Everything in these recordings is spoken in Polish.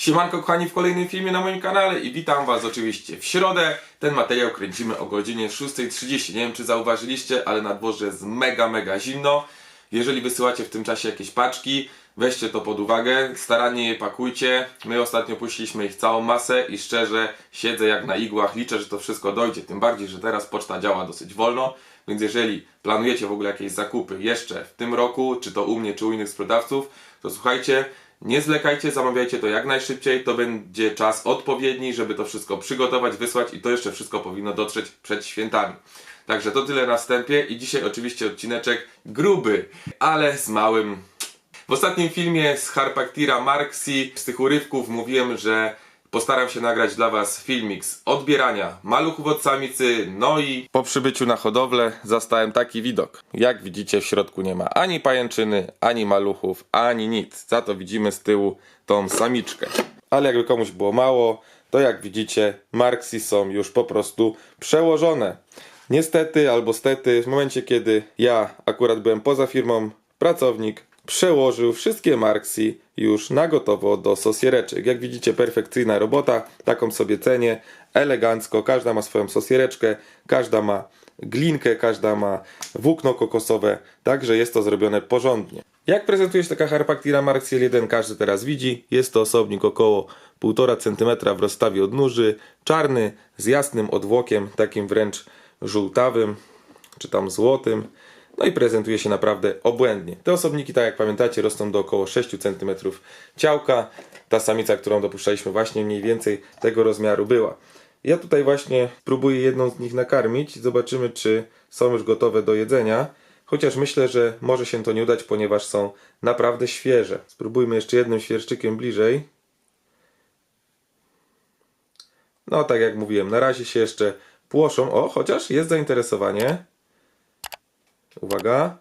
Siemanko kochani w kolejnym filmie na moim kanale i witam was oczywiście w środę. Ten materiał kręcimy o godzinie 6.30. Nie wiem czy zauważyliście, ale na dworze jest mega, mega zimno. Jeżeli wysyłacie w tym czasie jakieś paczki, weźcie to pod uwagę, starannie je pakujcie. My ostatnio puściliśmy ich całą masę i szczerze siedzę jak na igłach, liczę, że to wszystko dojdzie. Tym bardziej, że teraz poczta działa dosyć wolno, więc jeżeli planujecie w ogóle jakieś zakupy jeszcze w tym roku, czy to u mnie, czy u innych sprzedawców, to słuchajcie, nie zlekajcie, zamawiajcie to jak najszybciej, to będzie czas odpowiedni, żeby to wszystko przygotować, wysłać i to jeszcze wszystko powinno dotrzeć przed świętami. Także to tyle na wstępie i dzisiaj oczywiście odcineczek gruby, ale z małym w ostatnim filmie z Harpaktira Marksi z tych urywków mówiłem, że postaram się nagrać dla Was filmik z odbierania maluchów od samicy, no i po przybyciu na hodowlę zastałem taki widok. Jak widzicie w środku nie ma ani pajęczyny, ani maluchów, ani nic. Za to widzimy z tyłu tą samiczkę. Ale jakby komuś było mało, to jak widzicie Marksi są już po prostu przełożone. Niestety albo stety, w momencie kiedy ja akurat byłem poza firmą, pracownik przełożył wszystkie Marksy już na gotowo do sosiereczek. Jak widzicie, perfekcyjna robota, taką sobie cenię, elegancko, każda ma swoją sosiereczkę, każda ma glinkę, każda ma włókno kokosowe, także jest to zrobione porządnie. Jak prezentuje się taka Harpactira Marks L1, każdy teraz widzi. Jest to osobnik około 1,5 cm w rozstawie odnóży, czarny, z jasnym odwłokiem, takim wręcz żółtawym, czy tam złotym. No i prezentuje się naprawdę obłędnie. Te osobniki, tak jak pamiętacie, rosną do około 6 cm ciałka. Ta samica, którą dopuszczaliśmy właśnie mniej więcej tego rozmiaru była. Ja tutaj właśnie próbuję jedną z nich nakarmić. Zobaczymy, czy są już gotowe do jedzenia. Chociaż myślę, że może się to nie udać, ponieważ są naprawdę świeże. Spróbujmy jeszcze jednym świerszczykiem bliżej. No, tak jak mówiłem, na razie się jeszcze płoszą. O, chociaż jest zainteresowanie. Uwaga.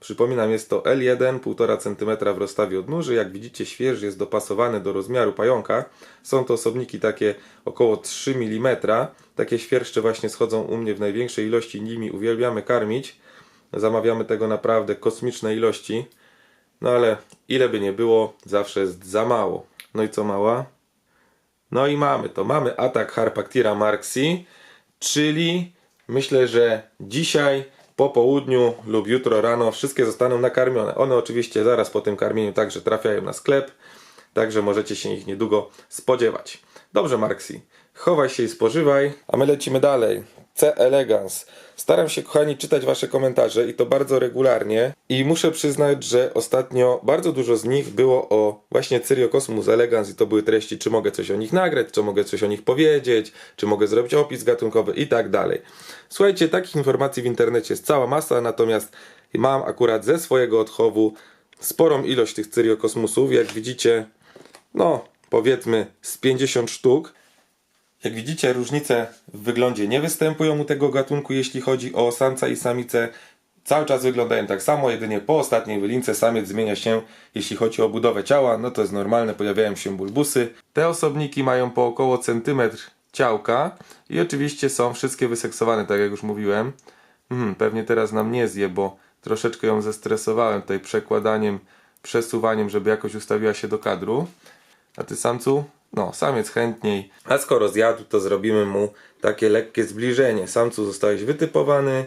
Przypominam, jest to L1, 1,5 cm w rozstawie odnóży. Jak widzicie, śwież jest dopasowany do rozmiaru pająka. Są to osobniki takie około 3 mm. Takie świerszcze właśnie schodzą u mnie w największej ilości. Nimi uwielbiamy karmić. Zamawiamy tego naprawdę kosmiczne ilości. No ale ile by nie było, zawsze jest za mało. No i co mała? No i mamy to. Mamy atak Harpactira marksi, czyli myślę, że dzisiaj po południu lub jutro rano wszystkie zostaną nakarmione. One oczywiście zaraz po tym karmieniu także trafiają na sklep, także możecie się ich niedługo spodziewać. Dobrze Marksi, chowaj się i spożywaj, a my lecimy dalej. C Elegance. Staram się, kochani, czytać Wasze komentarze i to bardzo regularnie. I muszę przyznać, że ostatnio bardzo dużo z nich było o właśnie Cyriocosmus Elegans i to były treści, czy mogę coś o nich nagrać, czy mogę coś o nich powiedzieć, czy mogę zrobić opis gatunkowy i tak dalej. Słuchajcie, takich informacji w internecie jest cała masa, natomiast mam akurat ze swojego odchowu sporą ilość tych Cyriocosmusów. Jak widzicie, no powiedzmy z 50 sztuk. Jak widzicie, różnice w wyglądzie nie występują u tego gatunku, jeśli chodzi o samca i samicę. Cały czas wyglądają tak samo, jedynie po ostatniej wylince samiec zmienia się, jeśli chodzi o budowę ciała, no to jest normalne, pojawiają się bulbusy. Te osobniki mają po około centymetr ciałka i oczywiście są wszystkie wyseksowane, tak jak już mówiłem. Mhm, pewnie teraz nam nie zje, bo troszeczkę ją zestresowałem tutaj przekładaniem, przesuwaniem, żeby jakoś ustawiła się do kadru. A ty samcu? No, samiec chętniej. A skoro zjadł, to zrobimy mu takie lekkie zbliżenie. Samcu zostałeś wytypowany.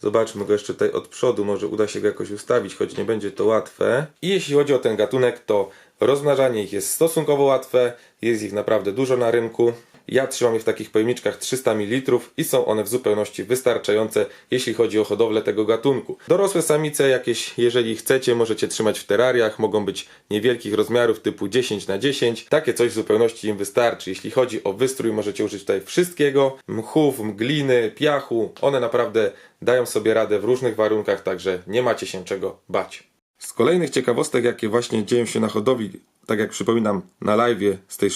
Zobaczmy go jeszcze tutaj od przodu, może uda się go jakoś ustawić, choć nie będzie to łatwe. I jeśli chodzi o ten gatunek, to rozmnażanie ich jest stosunkowo łatwe, jest ich naprawdę dużo na rynku. Ja trzymam je w takich pojemniczkach 300 ml i są one w zupełności wystarczające, jeśli chodzi o hodowlę tego gatunku. Dorosłe samice jakieś, jeżeli chcecie, możecie trzymać w terariach, mogą być niewielkich rozmiarów typu 10 na 10 Takie coś w zupełności im wystarczy. Jeśli chodzi o wystrój, możecie użyć tutaj wszystkiego, mchów, mgliny, piachu. One naprawdę dają sobie radę w różnych warunkach, także nie macie się czego bać. Z kolejnych ciekawostek, jakie właśnie dzieją się na hodowli, tak jak przypominam na live z tej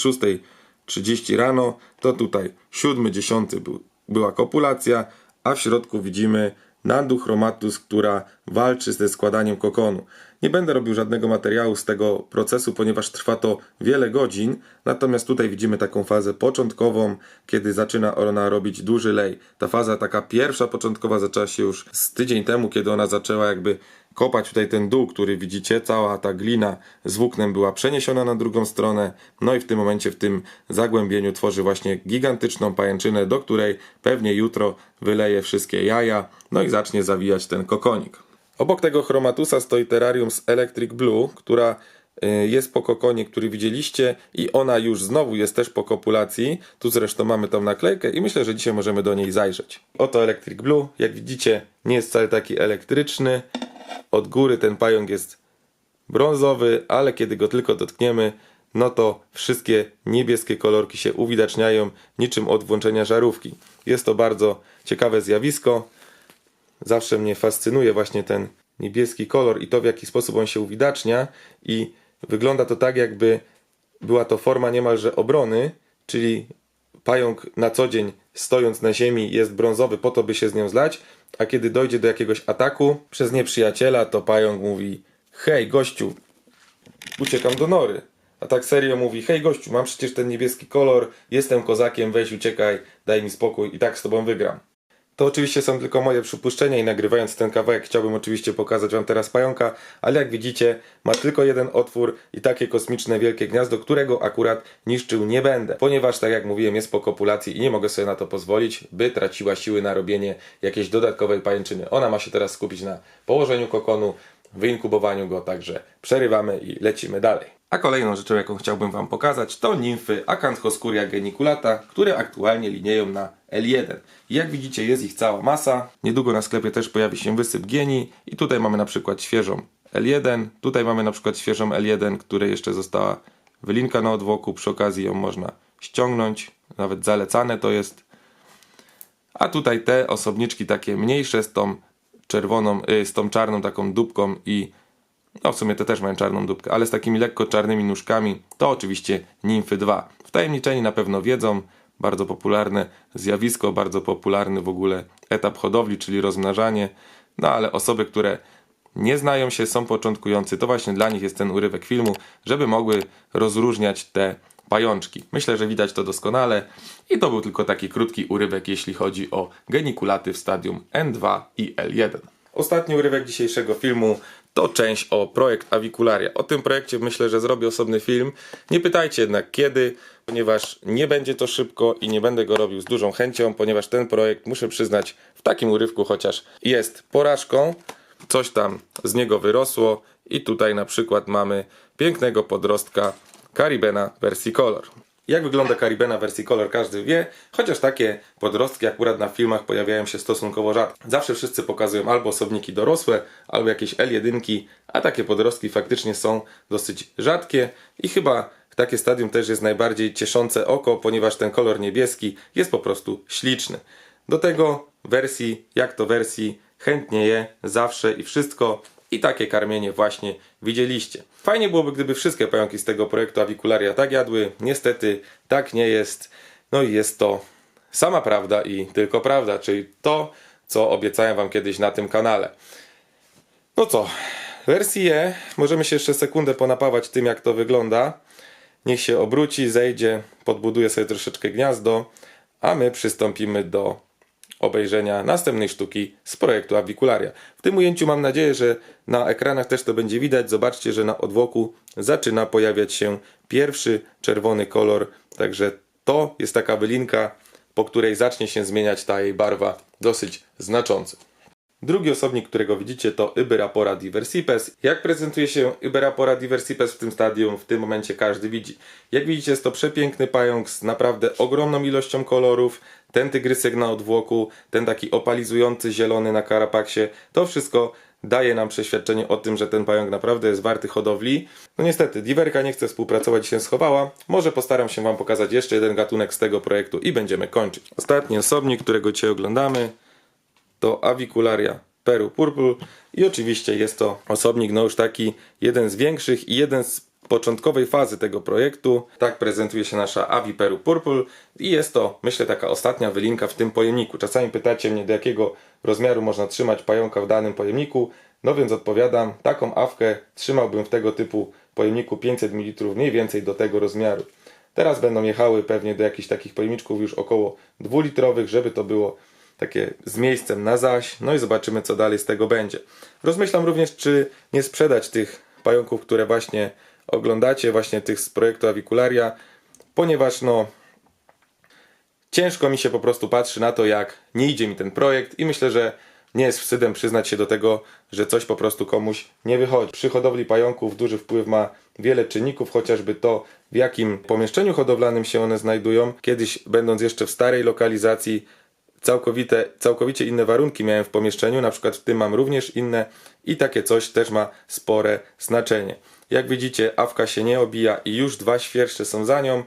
6.30 rano, to tutaj 7.10 był, była kopulacja, a w środku widzimy Nandu chromatus, która walczy ze składaniem kokonu. Nie będę robił żadnego materiału z tego procesu, ponieważ trwa to wiele godzin, natomiast tutaj widzimy taką fazę początkową, kiedy zaczyna ona robić duży lej. Ta faza taka pierwsza początkowa zaczęła się już z tydzień temu, kiedy ona zaczęła jakby kopać tutaj ten dół, który widzicie, cała ta glina z włóknem była przeniesiona na drugą stronę, no i w tym momencie w tym zagłębieniu tworzy właśnie gigantyczną pajęczynę, do której pewnie jutro wyleje wszystkie jaja, no i zacznie zawijać ten kokonik. Obok tego chromatusa stoi terrarium z Electric Blue, która y, jest po kokonie, który widzieliście i ona już znowu jest też po kopulacji. Tu zresztą mamy tą naklejkę i myślę, że dzisiaj możemy do niej zajrzeć. Oto Electric Blue. Jak widzicie, nie jest wcale taki elektryczny. Od góry ten pająk jest brązowy, ale kiedy go tylko dotkniemy, no to wszystkie niebieskie kolorki się uwidaczniają niczym od włączenia żarówki. Jest to bardzo ciekawe zjawisko. Zawsze mnie fascynuje właśnie ten niebieski kolor i to w jaki sposób on się uwidacznia i wygląda to tak jakby była to forma niemalże obrony, czyli pająk na co dzień stojąc na ziemi jest brązowy po to by się z nią zlać, a kiedy dojdzie do jakiegoś ataku przez nieprzyjaciela, to pająk mówi hej gościu, uciekam do nory. A tak serio mówi, hej gościu, mam przecież ten niebieski kolor, jestem kozakiem, weź uciekaj, daj mi spokój i tak z tobą wygram. To oczywiście są tylko moje przypuszczenia i nagrywając ten kawałek chciałbym oczywiście pokazać Wam teraz pająka, ale jak widzicie ma tylko jeden otwór i takie kosmiczne wielkie gniazdo, którego akurat niszczył nie będę, ponieważ tak jak mówiłem jest po kopulacji i nie mogę sobie na to pozwolić, by traciła siły na robienie jakiejś dodatkowej pajęczyny. Ona ma się teraz skupić na położeniu kokonu, wyinkubowaniu go, także przerywamy i lecimy dalej. A kolejną rzeczą, jaką chciałbym Wam pokazać, to nimfy Acanthoscuria geniculata, które aktualnie linieją na L1. I Jak widzicie, jest ich cała masa. Niedługo na sklepie też pojawi się wysyp geni i tutaj mamy na przykład świeżą L1, tutaj mamy na przykład świeżą L1, której jeszcze została wylinka na odwłoku, przy okazji ją można ściągnąć, nawet zalecane to jest. A tutaj te osobniczki takie mniejsze z tą czerwoną, y, z tą czarną taką dupką i no w sumie te też mają czarną dupkę, ale z takimi lekko czarnymi nóżkami, to oczywiście Nimfy 2. Wtajemniczeni na pewno wiedzą, bardzo popularne zjawisko, bardzo popularny w ogóle etap hodowli, czyli rozmnażanie. No ale osoby, które nie znają się, są początkujący, to właśnie dla nich jest ten urywek filmu, żeby mogły rozróżniać te pajączki. Myślę, że widać to doskonale i to był tylko taki krótki urywek, jeśli chodzi o genikulaty w stadium N2 i L1. Ostatni urywek dzisiejszego filmu to część o projekt Avicularia. O tym projekcie myślę, że zrobię osobny film. Nie pytajcie jednak kiedy, ponieważ nie będzie to szybko i nie będę go robił z dużą chęcią, ponieważ ten projekt, muszę przyznać, w takim urywku chociaż jest porażką, coś tam z niego wyrosło i tutaj na przykład mamy pięknego podrostka Caribena wersji Color. Jak wygląda Caribena wersji Color każdy wie, chociaż takie podrostki akurat na filmach pojawiają się stosunkowo rzadko. Zawsze wszyscy pokazują albo osobniki dorosłe, albo jakieś L1, a takie podrostki faktycznie są dosyć rzadkie i chyba takie stadium też jest najbardziej cieszące oko, ponieważ ten kolor niebieski jest po prostu śliczny. Do tego wersji, jak to wersji, chętnie je zawsze i wszystko i takie karmienie właśnie widzieliście. Fajnie byłoby, gdyby wszystkie pająki z tego projektu Avicularia tak jadły. Niestety tak nie jest. No i jest to sama prawda i tylko prawda, czyli to, co obiecałem Wam kiedyś na tym kanale. No co, wersji E, możemy się jeszcze sekundę ponapawać tym, jak to wygląda. Niech się obróci, zejdzie, podbuduje sobie troszeczkę gniazdo, a my przystąpimy do obejrzenia następnej sztuki z projektu Avicularia. W tym ujęciu mam nadzieję, że na ekranach też to będzie widać. Zobaczcie, że na odwłoku zaczyna pojawiać się pierwszy czerwony kolor, także to jest taka wylinka, po której zacznie się zmieniać ta jej barwa dosyć znacząco. Drugi osobnik, którego widzicie, to Iberapora diversipes. Jak prezentuje się Iberapora diversipes w tym stadium, w tym momencie każdy widzi. Jak widzicie, jest to przepiękny pająk z naprawdę ogromną ilością kolorów. Ten tygrysek na odwłoku, ten taki opalizujący zielony na karapaksie, to wszystko daje nam przeświadczenie o tym, że ten pająk naprawdę jest warty hodowli. No niestety, Diverka nie chce współpracować się schowała. Może postaram się Wam pokazać jeszcze jeden gatunek z tego projektu i będziemy kończyć. Ostatni osobnik, którego dzisiaj oglądamy, to Avicularia Peru Purple i oczywiście jest to osobnik no już taki jeden z większych i jeden z początkowej fazy tego projektu. Tak prezentuje się nasza Avi Peru Purple i jest to myślę taka ostatnia wylinka w tym pojemniku. Czasami pytacie mnie do jakiego rozmiaru można trzymać pająka w danym pojemniku. No więc odpowiadam, taką awkę trzymałbym w tego typu pojemniku 500 ml mniej więcej do tego rozmiaru. Teraz będą jechały pewnie do jakichś takich pojemniczków już około 2 litrowych, żeby to było takie z miejscem na zaś, no i zobaczymy co dalej z tego będzie. Rozmyślam również, czy nie sprzedać tych pająków, które właśnie oglądacie, właśnie tych z projektu Avicularia, ponieważ no ciężko mi się po prostu patrzy na to, jak nie idzie mi ten projekt i myślę, że nie jest wstydem przyznać się do tego, że coś po prostu komuś nie wychodzi. Przy hodowli pająków duży wpływ ma wiele czynników, chociażby to, w jakim pomieszczeniu hodowlanym się one znajdują. Kiedyś, będąc jeszcze w starej lokalizacji, całkowite, całkowicie inne warunki miałem w pomieszczeniu, na przykład w tym mam również inne i takie coś też ma spore znaczenie. Jak widzicie, awka się nie obija i już dwa świerszcze są za nią,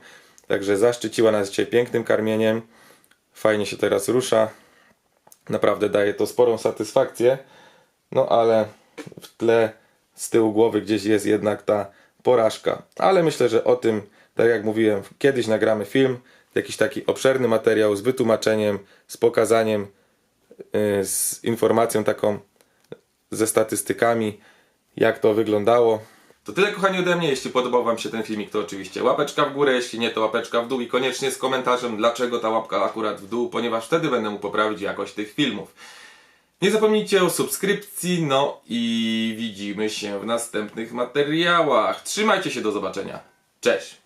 także zaszczyciła nas dzisiaj pięknym karmieniem. Fajnie się teraz rusza. Naprawdę daje to sporą satysfakcję. No ale w tle z tyłu głowy gdzieś jest jednak ta porażka. Ale myślę, że o tym, tak jak mówiłem, kiedyś nagramy film, jakiś taki obszerny materiał z wytłumaczeniem, z pokazaniem, yy, z informacją taką ze statystykami, jak to wyglądało. To tyle kochani ode mnie, jeśli podobał Wam się ten filmik, to oczywiście łapeczka w górę, jeśli nie to łapeczka w dół i koniecznie z komentarzem dlaczego ta łapka akurat w dół, ponieważ wtedy będę mógł poprawić jakość tych filmów. Nie zapomnijcie o subskrypcji, no i widzimy się w następnych materiałach. Trzymajcie się, do zobaczenia. Cześć!